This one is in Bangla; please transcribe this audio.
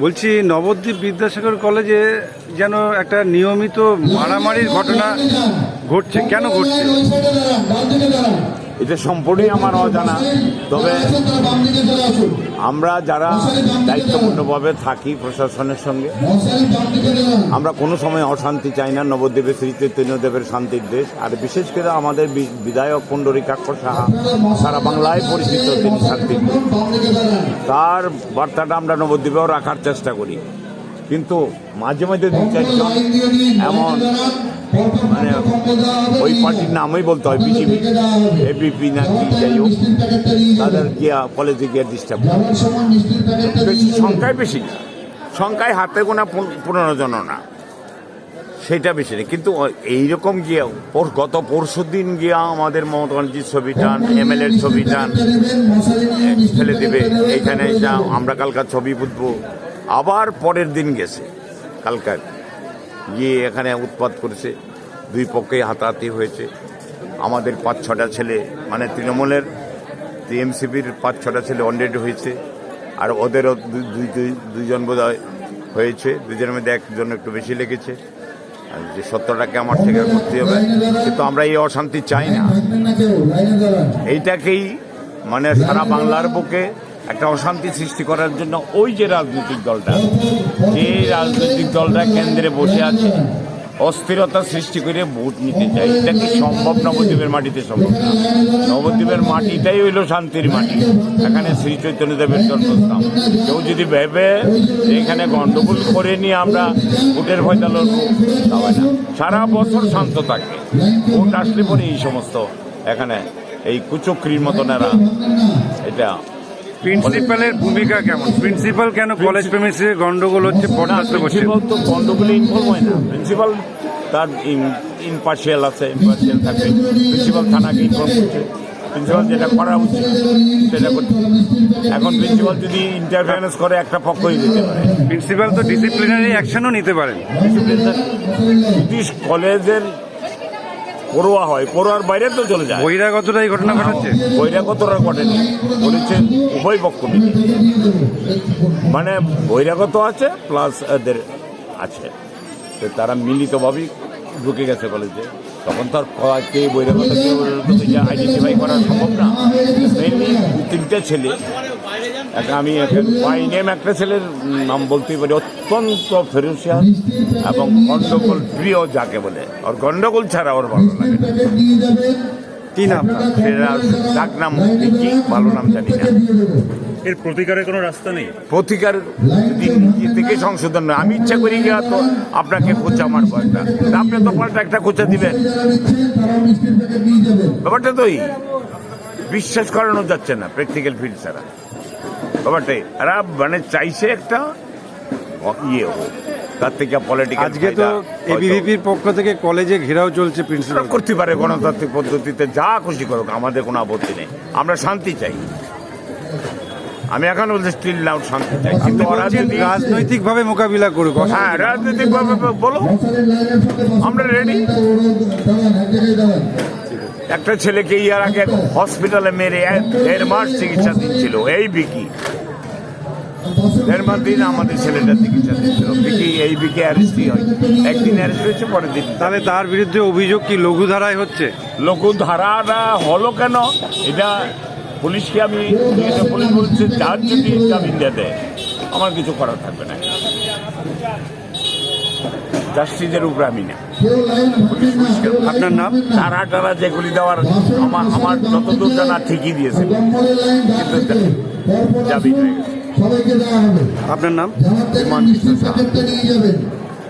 বলছি নবদ্বীপ বিদ্যাসাগর কলেজে যেন একটা নিয়মিত মারামারির ঘটনা ঘটছে। কেন ঘটছে? এটা সম্পূর্ণই আমার অজানা। তবে আমরা যারা দায়িত্বপূর্ণভাবে থাকি প্রশাসনের সঙ্গে, আমরা কোনো সময় অশান্তি চাই না। নবদ্বীপের শ্রী চৈতন্যদেবের শান্তির দেশ। আর বিশেষ করে আমাদের বিধায়ক পুণ্ডরীকাক্ষ সাহা, সারা বাংলায় পরিচিত তিনি শান্তির তার বার্তাটা আমরা নবদ্বীপেও রাখার চেষ্টা করি। কিন্তু মাঝে মাঝে দু চারজন এমন মানে ওই পার্টির নামই বলতে হয় বিজেপি। এবিপি না কি যাই হোক। তাদের গিয়া কলেজে গিয়ে ডিস্টার্ব বেশি সংখ্যায় বেশি না। সংখ্যায় হাতে গোনা পন- পনেরো জন না। সেটা বেশি নেই কিন্তু এইরকম গিয়ে পর- গত পরশু দিন গিয়া আমাদের মমতা ব্যানার্জির ছবি টান এমএলএর ছবি টান ফেলে দেবে। এইখানে এসে আমরা কালকার ছবি পুতবো আবার পরের দিন গেছে কালকার। গিয়ে এখানে উৎপাত করেছে দুই পক্ষে হাতাহাতি হয়েছে। আমাদের পাঁচ ছটা ছেলে মানে তৃণমূলের টিএমসিপির পাঁচ ছটা ছেলে অলরেডি হয়েছে আর ওদেরও দুই- দুই দুই- দুইজন বোধ হয়েছে। দুজনের মধ্যে একজন একটু বেশি লেগেছে। আর যে সত্যটাকে আমার থেকে করতে হবে কিন্তু আমরা এই অশান্তি চাই না। এইটাকেই মানে সারা বাংলার বুকে একটা অশান্তি সৃষ্টি করার জন্য ওই যে রাজনৈতিক দলটা, যে রাজনৈতিক দলটা কেন্দ্রে বসে আছে, অস্থিরতা সৃষ্টি করে ভোট নিতে চাই এটা কি সম্ভব? নবদ্বীপের মাটিতে সম্ভব না। নবদ্বীপের মাটিটাই হইল শান্তির মাটি। এখানে শ্রী চৈতন্যদেবের জন্মস্থান। কেউ যদি ভেবে এখানে গণ্ডগোল করে নিয়ে আমরা ভোটের ফয়দা লড়বো না। সারা বছর শান্ত থাকে। ভোট আসলে পরে এই সমস্ত এখানে এই কুচক্রির মতন এরা, এটা প্রিন্সিপালের ভূমিকা কেমন? প্রিন্সিপাল কেন কলেজ প্রেমিসে গন্ডগোল হচ্ছে বরখাস্ত করছে? প্রিন্সিপাল তো গন্ডগোলে ইনভলভ হয় না। প্রিন্সিপাল তার ইনপার্শিয়াল আছে ইনপার্শিয়াল থাকে। প্রিন্সিপাল থানাকে ইনফর্ম করছে। প্রিন্সিপাল যেটা করা উচিত সেটা করছে এখন প্রিন্সিপাল যদি ইন্টারফারেন্স করে একটা পক্ষই দিতে পারে। প্রিন্সিপাল তো ডিসিপ্লিনারি অ্যাকশনও নিতে পারেন। যদি কলেজের পড়ুয়া হয় পড়ুয়ার বাইরে তো চলে যায়। বহিরাগতটা এই ঘটনা ঘটাচ্ছে? বহিরাগতরা ঘটেনি বলেছেন উভয় পক্ষ মানে বহিরাগত আছে প্লাস এদের আছে। তো তারা মিলিতভাবেই ঢুকে গেছে কলেজে তখন তো আর ক- বহিরাগত কে আইডেন্টিফাই করা সম্ভব না। মেনলি তিনটে ছেলে। আমি বাই নেম একটা ছেলের নাম বলতেই পারি অত্যন্ত ফেরুসিয়াস এবং গন্ডগোল প্রিয় যাকে বলে। ওর গন্ডগোল ছাড়া ওর ভালো লাগে। কি নাম? সেটা ডাক নাম কি ভালো নাম জানি না। এর প্রতিকারের কোনো রাস্তা নেই? প্রতিকার যদি নিজে থেকে সংশোধন নয় আমি ইচ্ছা করি গিয়া তো আপনাকে খোঁচা আমার বয়সটা আপনি তো পাল্টা একটা খোঁচা দিবেন। ব্যাপারটা তো এই বিশ্বাস করানো যাচ্ছে না প্র্যাকটিক্যাল ফিল্ড ছাড়া। ব্যাপারটাই এরা মানে চাইছে একটা ইয়ে হোক। তার থেকে পলিটিক্যাল আজকে তো এবিভিপির পক্ষ থেকে কলেজে ঘেরাও চলছে প্রিন্সিপাল করতে পারে গণতান্ত্রিক পদ্ধতিতে যা খুশি করুক আমাদের কোনো আপত্তি নেই। আমরা শান্তি চাই। আমি এখন বলছি স্টিল নাও শান্তি চাই। কিন্তু ওরা যদি রাজনৈতিক ভাবে মোকাবিলা করুক হ্যাঁ রাজনৈতিক ভাবে বলো আমরা রেডি একটা ছেলেকে ইয়ার আগে হসপিটালে মেরে দেড় মাস চিকিৎসা দিচ্ছিল এই বিকি দেড় মাস দিন আমাদের ছেলেটা চিকিৎসা দিচ্ছিল বিকি এই বিকি অ্যারেস্টই হয়। একদিন অ্যারেস্ট হয়েছে পরের দিন। তাহলে তার বিরুদ্ধে অভিযোগ কি লঘু ধারায় হচ্ছে? লোক ধারাটা হলো কেন? এটা পুলিশকে আমি পুলিশ বলছে যার যদি জামিন দেয় আমার কিছু করার থাকবে না। জাস্টিসের উপরে আমি না আপনার নাম? তারা টারা যেগুলি দেওয়ার আমার আমার যতদূর জানা ঠিকই দিয়েছে। কিন্তু জামিন আপনার নাম।